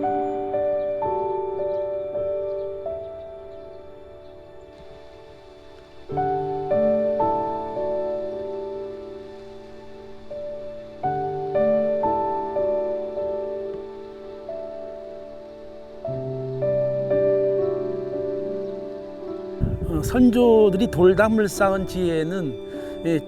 어, 선조들이 돌담을 쌓은 지혜는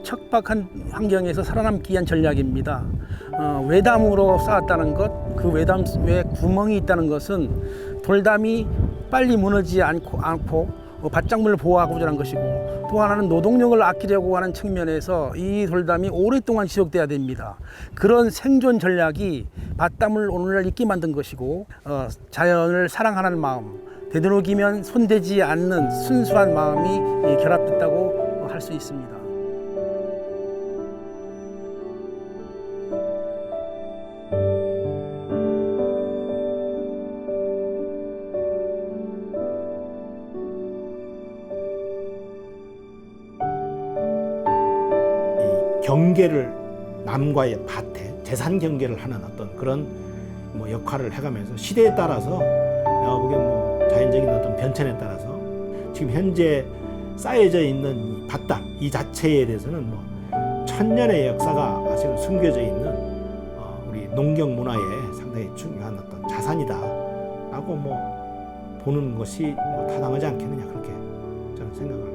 척박한 환경에서 살아남기 위한 전략입니다. 어, 외담으로 쌓았다는 것, 그 외담에 구멍이 있다는 것은 돌담이 빨리 무너지지 않고, 않고 어, 밭작물을 보호하고자 하는 것이고 또 하나는 노동력을 아끼려고 하는 측면에서 이 돌담이 오랫동안 지속돼야 됩니다. 그런 생존 전략이 밭담을 오늘날 있게 만든 것이고 어, 자연을 사랑하는 마음, 되도록이면 손대지 않는 순수한 마음이 예, 결합됐다고 할 수 있습니다. 경계를 남과의 밭에 재산 경계를 하는 어떤 그런 뭐 역할을 해가면서 시대에 따라서 내가 보기엔 뭐 자연적인 어떤 변천에 따라서 지금 현재 쌓여져 있는 이 밭담 이 자체에 대해서는 뭐 천년의 역사가 사실 숨겨져 있는 어, 우리 농경 문화의 상당히 중요한 어떤 자산이다라고 뭐 보는 것이 뭐 타당하지 않겠느냐 그렇게 저는 생각을 합니다.